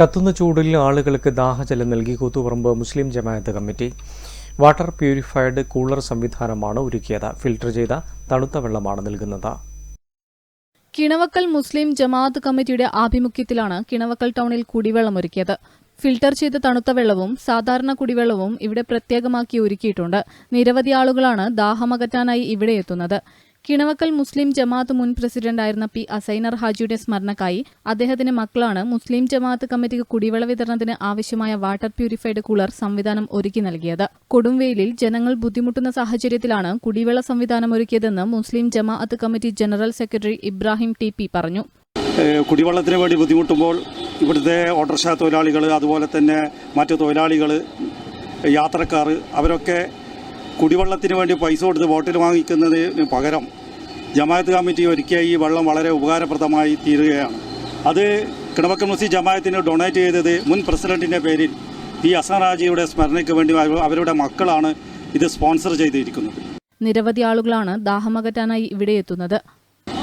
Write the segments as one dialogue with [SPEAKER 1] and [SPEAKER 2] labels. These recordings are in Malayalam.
[SPEAKER 1] കത്തുന്ന ചൂടിൽ ആളുകൾക്ക് ദാഹജലം നൽകി കൂത്തുപറമ്പ് മുസ്ലിം ജമാഅത്ത് കമ്മിറ്റി. വാട്ടർ പ്യൂരിഫൈഡ് കൂളർ സംവിധാനമാണ് ഒരുക്കിയത്. ഫിൽട്ടർ ചെയ്ത തണുത്ത വെള്ളമാണ് നൽകുന്നത്.
[SPEAKER 2] കിണവക്കൽ മുസ്ലിം ജമാഅത്ത് കമ്മിറ്റിയുടെ ആഭിമുഖ്യത്തിലാണ് കിണവക്കൽ ടൗണിൽ കുടിവെള്ളം ഒരുക്കിയത്. ഫിൽട്ടർ ചെയ്ത തണുത്ത വെള്ളവും സാധാരണ കുടിവെള്ളവും ഇവിടെ പ്രത്യേകമാക്കി ഒരുക്കിയിട്ടുണ്ട്. നിരവധി ആളുകളാണ് ദാഹമകറ്റാനായി ഇവിടെ എത്തുന്നത്. കിണവക്കൽ മുസ്ലിം ജമാഅത്ത് മുൻ പ്രസിഡന്റായിരുന്ന പി അസൈനർ ഹാജിയുടെ സ്മരണക്കായി അദ്ദേഹത്തിന്റെ മക്കളാണ് മുസ്ലിം ജമാഅത്ത് കമ്മിറ്റിക്ക് കുടിവെള്ള വിതരണത്തിന് ആവശ്യമായ വാട്ടർ പ്യൂരിഫൈഡ് കൂളർ സംവിധാനം ഒരുക്കി നൽകിയത്. കൊടുംവെയിലിൽ ജനങ്ങൾ ബുദ്ധിമുട്ടുന്ന സാഹചര്യത്തിലാണ് കുടിവെള്ള സംവിധാനം ഒരുക്കിയതെന്ന് മുസ്ലിം ജമാഅത്ത് committee general secretary Ibrahim T P പറഞ്ഞു.
[SPEAKER 3] കുടിവെള്ളത്തിന് വേണ്ടി ബുദ്ധിമുട്ടുമ്പോൾ ഇവിടുത്തെ ഓട്ടോറിക്ഷ തൊഴിലാളികൾ അതുപോലെ തന്നെ മറ്റു തൊഴിലാളികൾ യാത്രക്കാർ അവരൊക്കെ കുടിവെള്ളത്തിന് വേണ്ടി പൈസ കൊടുത്ത് ബോട്ടിൽ വാങ്ങിക്കുന്നതിന് പകരം ജമായത്ത് കമ്മിറ്റി ഒരുക്കിയ ഈ വെള്ളം വളരെ ഉപകാരപ്രദമായി തീരുകയാണ്. അത് കിണവക്കം മുസി ജമായത്തിന് ഡൊണേറ്റ് ചെയ്തത് മുൻ പ്രസിഡന്റിന്റെ പേരിൽ പി അസൻ റാജിയുടെ സ്മരണയ്ക്ക് വേണ്ടി അവരുടെ മക്കളാണ് ഇത് സ്പോൺസർ ചെയ്തിരിക്കുന്നത്.
[SPEAKER 2] നിരവധി ആളുകളാണ് ദാഹമകറ്റാനായി ഇവിടെ എത്തുന്നത്.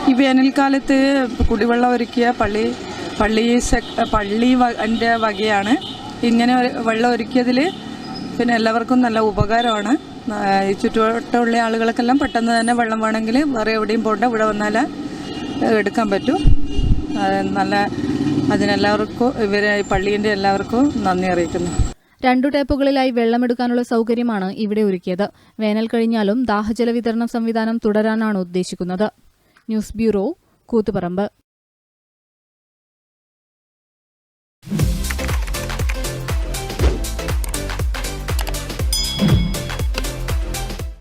[SPEAKER 4] ഈ വേനൽക്കാലത്ത് കുടിവെള്ളം ഒരുക്കിയ പള്ളി പള്ളി പള്ളി വകയാണ് ഇങ്ങനെ വെള്ളം ഒരുക്കിയതിൽ പിന്നെ എല്ലാവർക്കും നല്ല ഉപകാരമാണ്. ഈ ചുറ്റുവട്ടമുള്ള ആളുകൾക്കെല്ലാം പെട്ടെന്ന് തന്നെ വെള്ളം വേണമെങ്കിൽ വേറെ എവിടെയും പോകണ്ട. ഇവിടെ വന്നാൽ എടുക്കാൻ പറ്റും. നല്ല അതിനെല്ലാവർക്കും ഇവരെ പള്ളീന്റെ എല്ലാവർക്കും നന്ദി അറിയിക്കുന്നു.
[SPEAKER 2] രണ്ടു ടാപ്പുകളിലായി വെള്ളമെടുക്കാനുള്ള സൗകര്യമാണ് ഇവിടെ ഒരുക്കിയത്. വേനൽ കഴിഞ്ഞാലും ദാഹജല വിതരണ സംവിധാനം തുടരാനാണ് ഉദ്ദേശിക്കുന്നത്. News bureau Koothuparamba.